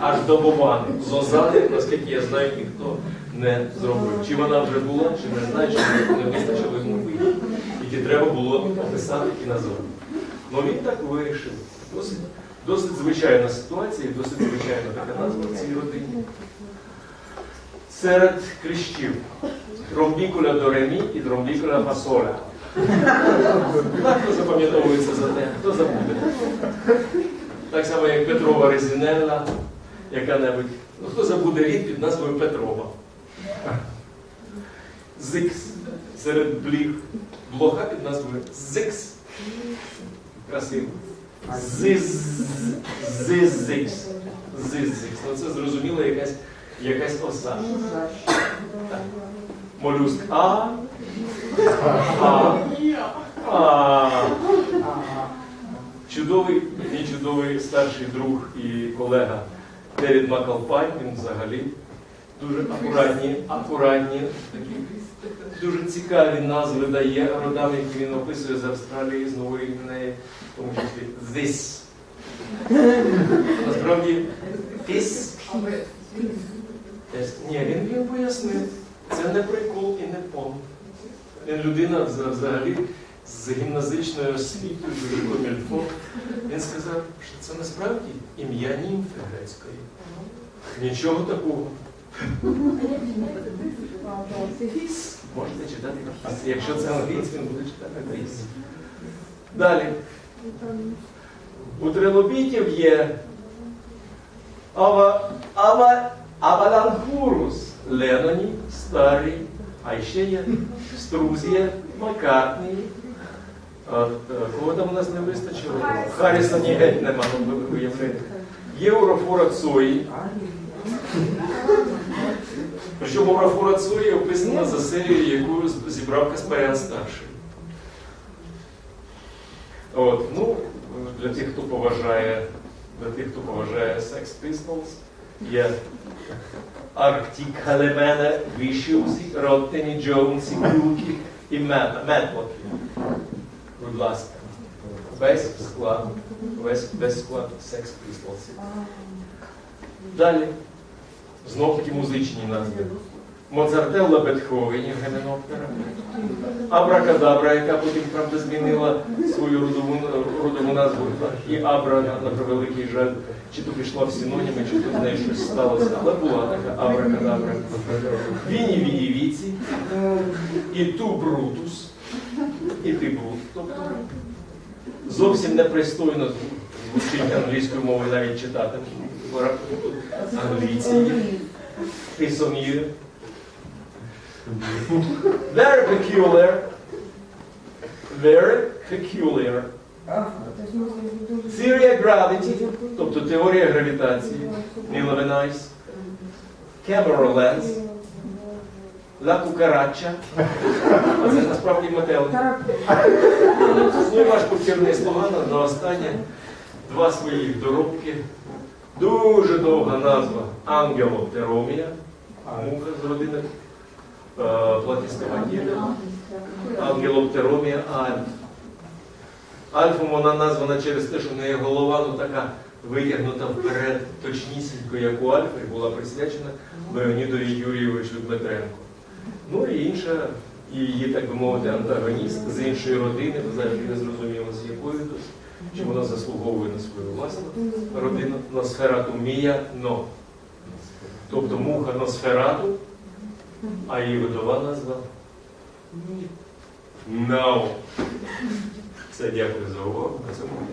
Аж до Бобани. Лозани, наскільки я знаю, ніхто не зробив. Чи вона вже була, чи не знаю, чи не вистачило йому вийти. Тільки треба було описати і назвати. Ну він так вирішив. Досить, досить звичайна ситуація, і досить звичайна така назва в цій родині. Серед кліщів. Тромбікуля до ремі і тромбікуля фасоля. Легко запам'ятовується за те, хто забуде. Так само, як Петрова резинелла, яка-небудь. Ну, хто забуде рід під назвою Петрова. Зикс серед бліг. Блоха під назвою Зикс. Красиво. Зиз. Зизикс. Зизикс. Ну це зрозуміло якась, якась оса. Так. Молюск. А. А. А. Чудовий, мій чудовий старший друг і колега Девід Макалпай, він взагалі дуже акуратні, акуратні, дуже цікаві назви дає родам, які він описує з Австралії, з Нової Гвінеї, в тому числі this. Насправді this. Ні, він, він пояснив. Це не прикол і не пон. Він людина взагалі з гімназичною освітою, дуже комільфо. Він сказав, що це насправді ім'я німфи грецької. Нічого такого. Можете читати фіс. Якщо це англійський, він буде читати фіс. Далі. У трилобітів є ава, ава, аваланхурус, Леноні, Старий, а ще є Струзія, Маккартні. Е, Кого там у нас не вистачило? Харрісоні геть нема, ну, ви уявляєте. Є урофора Цої. Причому урофора Цої описана за серією, яку зібрав Каспарян старший. От, ну, для тих, хто поважає, для тих, хто поважає Sex Pistols, є Арктік Халемене, Вішіусі, Роттені, Джонсі, Крюкі і Мет- Метлокі. Будь ласка. Весь склад, весь, весь склад Sex Pistols. Далі. Знов таки музичні назви. Моцартелла Бетховенів Геменоптера. Абракадабра, яка потім, правда, змінила свою родову, родову назву. І Абра, на превеликий жаль, чи то пішла в синоніми, чи то з нею щось сталося. Але була така Абракадабра. Віні Віні Віці, і Ту Брутус, і Ти Брут. Тобто зовсім непристойно звучить англійською мовою навіть читати. Англійці є. Very peculiar. Very peculiar. Theory of gravity, тобто теорія гравітації. Ніла Венайс. Camera lens. La cucaracha. А це насправді метелик. Ну ваш повірний слова на, останнє два своїх доробки. Дуже довга назва Ангелоптеромія, муха з родини е, платістоматіди. Ангелоптеромія Альф. Альфом вона названа через те, що в неї голова ну, така витягнута вперед, точнісінько, як у Альфа, і була присвячена Леонідові Юрійовичу Дмитренку. Ну і інша, її, так би мовити, антагоніст з іншої родини, взагалі не зрозуміло з якої тут, чи вона заслуговує на свою власну родину Носферату Мія Но. Тобто муха Носферату, а її видова назва No. Все, дякую за увагу. Я думаю,